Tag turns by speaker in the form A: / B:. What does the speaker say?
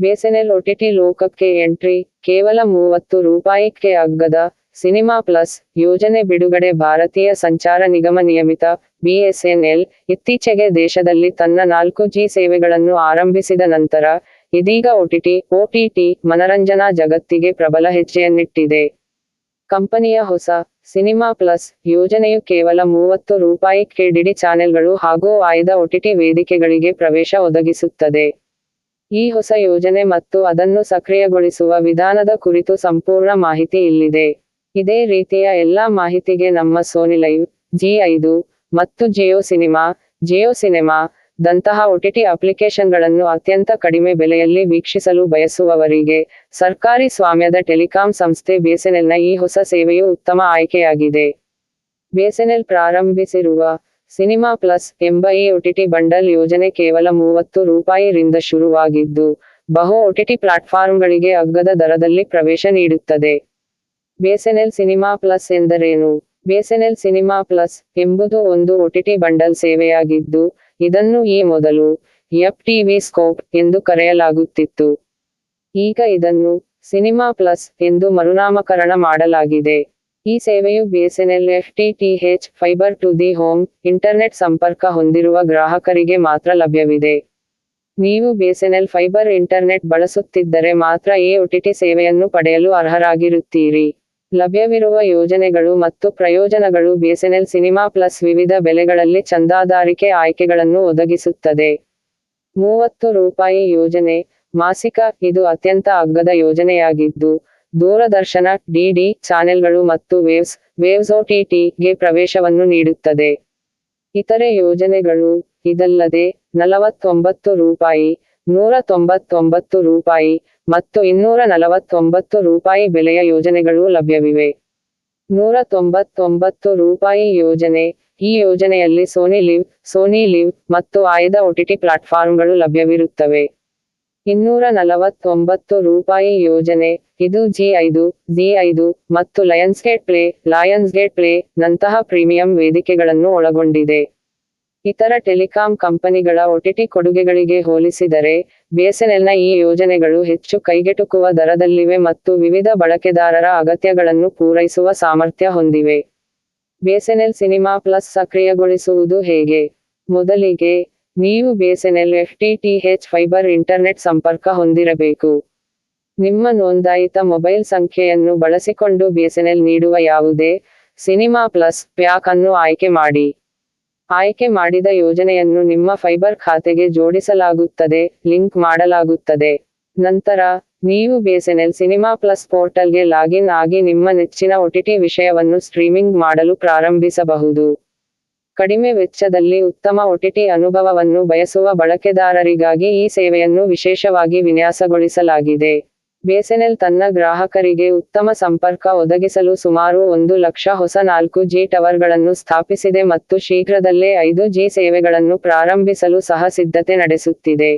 A: ಬೇಸೆನೆಲ್ OTT ಲೋಕಕ್ಕೆ entry, ಕೇವಲ ಮೂವತ್ತು ರೂಪಾಯಿಕ್ಕೆ ಅಗ್ಗದ ಸಿನಿಮಾ ಪ್ಲಸ್ ಯೋಜನೆ ಬಿಡುಗಡೆ ಭಾರತೀಯ ಸಂಚಾರ ನಿಗಮ ನಿಯಮಿತ ಬಿಎಸ್ಎನ್ಎಲ್ ಇತ್ತೀಚೆಗೆ ದೇಶದಲ್ಲಿ ತನ್ನ ನಾಲ್ಕು ಜಿ ಸೇವೆಗಳನ್ನು ಆರಂಭಿಸಿದ ನಂತರ, ಇದೀಗ ಒಟಿಟಿ ಒಟಿಟಿ ಮನರಂಜನಾ ಜಗತ್ತಿಗೆ ಪ್ರಬಲ ಹೆಜ್ಜೆಯನ್ನಿಟ್ಟಿದೆ. ಕಂಪನಿಯ ಹೊಸ ಸಿನಿಮಾ ಪ್ಲಸ್ ಯೋಜನೆಯು ಕೇವಲ ಮೂವತ್ತು ರೂಪಾಯಿ ಡಿಡಿ ಚಾನೆಲ್ಗಳು ಹಾಗೂ ಆಯ್ದ ಒಟಿಟಿ ವೇದಿಕೆಗಳಿಗೆ ಪ್ರವೇಶ ಒದಗಿಸುತ್ತದೆ. ಈ ಹೊಸ ಯೋಜನೆ ಮತ್ತು ಅದನ್ನು ಸಕ್ರಿಯಗೊಳಿಸುವ ವಿಧಾನದ ಕುರಿತು ಸಂಪೂರ್ಣ ಮಾಹಿತಿ ಇಲ್ಲಿದೆ. ಇದೇ ರೀತಿಯ ಎಲ್ಲಾ ಮಾಹಿತಿಗೆ ನಮ್ಮ ಸೋನಿ ಲೈವ್, ಜಿ ಐದು ಮತ್ತು ಜಿಯೋ ಸಿನಿಮಾ ಜಿಯೋ ಸಿನಿಮಾ ದಂತಹ ಒಟಿಟಿ ಅಪ್ಲಿಕೇಶನ್ಗಳನ್ನು ಅತ್ಯಂತ ಕಡಿಮೆ ಬೆಲೆಯಲ್ಲಿ ವೀಕ್ಷಿಸಲು ಬಯಸುವವರಿಗೆ ಸರ್ಕಾರಿ ಸ್ವಾಮ್ಯದ ಟೆಲಿಕಾಂ ಸಂಸ್ಥೆ ಬಿಎಸ್ಎನ್ಎಲ್ನ ಈ ಹೊಸ ಸೇವೆಯು ಉತ್ತಮ ಆಯ್ಕೆಯಾಗಿದೆ. ಬಿಎಸ್ಎನ್ಎಲ್ ಪ್ರಾರಂಭಿಸಿರುವ ಸಿನಿಮಾ ಪ್ಲಸ್ ಎಂಬ ಈ ಒಟಿಟಿ ಬಂಡಲ್ ಯೋಜನೆ ಕೇವಲ ಮೂವತ್ತು ರೂಪಾಯಿ ರಿಂದ ಶುರುವಾಗಿದ್ದು, ಬಹು ಒಟಿಟಿ ಪ್ಲಾಟ್ಫಾರ್ಮ್ಗಳಿಗೆ ಅಗ್ಗದ ದರದಲ್ಲಿ ಪ್ರವೇಶ ನೀಡುತ್ತದೆ. ಬಿಎಸ್ಎನ್ಎಲ್ ಸಿನಿಮಾ ಪ್ಲಸ್ ಎಂದರೇನು? ಬಿಎಸ್ಎನ್ಎಲ್ ಸಿನಿಮಾ ಪ್ಲಸ್ ಎಂಬುದು ಒಂದು ಒಟಿಟಿ ಬಂಡಲ್ ಸೇವೆಯಾಗಿದ್ದು, ಇದನ್ನು ಈ ಮೊದಲು ಎಫ್ ಟಿವಿ ಸ್ಕೋಪ್ ಎಂದು ಕರೆಯಲಾಗುತ್ತಿತ್ತು. ಈಗ ಇದನ್ನು ಸಿನಿಮಾ ಪ್ಲಸ್ ಎಂದು ಮರುನಾಮಕರಣ ಮಾಡಲಾಗಿದೆ. ಈ ಸೇವೆಯು BSNL FTTH fibre to the home, internet ಸಂಪರ್ಕ ಹೊಂದಿರುವ ಗ್ರಾಹಕರಿಗೆ ಮಾತ್ರ ಲಭ್ಯವಿದೆ. ನೀವು ಬಿಎಸ್ಎನ್ಎಲ್ ಫೈಬರ್ ಇಂಟರ್ನೆಟ್ ಬಳಸುತ್ತಿದ್ದರೆ ಮಾತ್ರ ಈ ಒಟಿಟಿ ಸೇವೆಯನ್ನು ಪಡೆಯಲು ಅರ್ಹರಾಗಿರುತ್ತೀರಿ. ಲಭ್ಯವಿರುವ ಯೋಜನೆಗಳು ಮತ್ತು ಪ್ರಯೋಜನಗಳು ಬಿಎಸ್ಎನ್ಎಲ್ ಸಿನಿಮಾ ಪ್ಲಸ್ ವಿವಿಧ ಬೆಲೆಗಳಲ್ಲಿ ಚಂದಾದಾರಿಕೆ ಆಯ್ಕೆಗಳನ್ನು ಒದಗಿಸುತ್ತದೆ. ಮೂವತ್ತು ರೂಪಾಯಿ ಯೋಜನೆ, ಮಾಸಿಕ, ಇದು ಅತ್ಯಂತ ಅಗ್ಗದ ಯೋಜನೆಯಾಗಿದ್ದು ದೂರದರ್ಶನ ಡಿಡಿ ಚಾನೆಲ್ಗಳು ಮತ್ತು ವೇವ್ಸ್ ವೇವ್ಸ್ಗೆ ಪ್ರವೇಶವನ್ನು ನೀಡುತ್ತದೆ. ಇತರೆ ಯೋಜನೆಗಳು, ಇದಲ್ಲದೆ, ನಲವತ್ತೊಂಬತ್ತು ರೂಪಾಯಿ ನೂರ ತೊಂಬತ್ತೊಂಬತ್ತು ರೂಪಾಯಿ ಮತ್ತು ಇನ್ನೂರ ನಲವತ್ತೊಂಬತ್ತು ರೂಪಾಯಿ ಬೆಲೆಯ ಯೋಜನೆಗಳು ಲಭ್ಯವಿವೆ. ನೂರ ತೊಂಬತ್ತೊಂಬತ್ತು ರೂಪಾಯಿ ಯೋಜನೆ, ಈ ಯೋಜನೆಯಲ್ಲಿ ಸೋನಿ ಲಿವ್ ಸೋನಿ ಲಿವ್ ಮತ್ತು ಆಯ್ದ ಒಟಿಟಿ ಪ್ಲಾಟ್ಫಾರ್ಮ್ಗಳು ಲಭ್ಯವಿರುತ್ತವೆ. ಇನ್ನೂರ ನಲವತ್ತೊಂಬತ್ತು ರೂಪಾಯಿ ಯೋಜನೆ. ಇದು ಜಿ ಐದು ಜಿ ಐದು ಮತ್ತು Lionsgate Play Lionsgate play ನಂತಹ ಪ್ರೀಮಿಯಂ ವೇದಿಕೆಗಳನ್ನು ಒಳಗೊಂಡಿದೆ. ಇತರ ಟೆಲಿಕಾಂ ಕಂಪನಿಗಳ ಒಟಿಟಿ ಕೊಡುಗೆಗಳಿಗೆ ಹೋಲಿಸಿದರೆ ಬಿಎಸ್ಎನ್ಎಲ್ನ ಈ ಯೋಜನೆಗಳು ಹೆಚ್ಚು ಕೈಗೆಟುಕುವ ದರದಲ್ಲಿವೆ ಮತ್ತು ವಿವಿಧ ಬಳಕೆದಾರರ ಅಗತ್ಯಗಳನ್ನು ಪೂರೈಸುವ ಸಾಮರ್ಥ್ಯ ಹೊಂದಿವೆ. ಬಿಎಸ್ಎನ್ಎಲ್ ಸಿನಿಮಾ ಪ್ಲಸ್ ಸಕ್ರಿಯಗೊಳಿಸುವುದು ಹೇಗೆ? ಮೊದಲಿಗೆ ನೀವು ಬಿಎಸ್ಎನ್ಎಲ್ ಎಫ್ಟಿಟಿಎಚ್ ಫೈಬರ್ ಇಂಟರ್ನೆಟ್ ಸಂಪರ್ಕ ಹೊಂದಿರಬೇಕು. ನಿಮ್ಮ ನೋಂದಾಯಿತ ಮೊಬೈಲ್ ಸಂಖ್ಯೆಯನ್ನು ಬಳಸಿಕೊಂಡು ಬಿಎಸ್ಎನ್ಎಲ್ ನೀಡುವ ಯಾವುದೇ ಸಿನಿಮಾ ಪ್ಲಸ್ ಪ್ಯಾಕ್ ಅನ್ನು ಆಯ್ಕೆ ಮಾಡಿ. ಆಯ್ಕೆ ಮಾಡಿದ ಯೋಜನೆಯನ್ನು ನಿಮ್ಮ ಫೈಬರ್ ಖಾತೆಗೆ ಜೋಡಿಸಲಾಗುತ್ತದೆ, ಲಿಂಕ್ ಮಾಡಲಾಗುತ್ತದೆ. ನಂತರ, ನೀವು ಬಿಎಸ್ಎನ್ಎಲ್ ಸಿನಿಮಾ ಪ್ಲಸ್ ಪೋರ್ಟಲ್ಗೆ ಲಾಗಿನ್ ಆಗಿ ನಿಮ್ಮ ನೆಚ್ಚಿನ ಒಟಿಟಿ ವಿಷಯವನ್ನು ಸ್ಟ್ರೀಮಿಂಗ್ ಮಾಡಲು ಪ್ರಾರಂಭಿಸಬಹುದು. ಕಡಿಮೆ ವೆಚ್ಚದಲ್ಲಿ ಉತ್ತಮ ಒಟಿಟಿ ಅನುಭವವನ್ನು ಬಯಸುವ ಬಳಕೆದಾರರಿಗಾಗಿ ಈ ಸೇವೆಯನ್ನು ವಿಶೇಷವಾಗಿ ವಿನ್ಯಾಸಗೊಳಿಸಲಾಗಿದೆ. ಬಿಎಸ್ಎನ್ಎಲ್ ತನ್ನ ಗ್ರಾಹಕರಿಗೆ ಉತ್ತಮ ಸಂಪರ್ಕ ಒದಗಿಸಲು ಸುಮಾರು ಒಂದು ಲಕ್ಷ ಹೊಸ ನಾಲ್ಕು ಜಿ ಟವರ್ಗಳನ್ನು ಸ್ಥಾಪಿಸಿದೆ ಮತ್ತು ಶೀಘ್ರದಲ್ಲೇ ಐದು ಜಿ ಸೇವೆಗಳನ್ನು ಪ್ರಾರಂಭಿಸಲು ಸಹ ಸಿದ್ಧತೆ ನಡೆಸುತ್ತಿದೆ.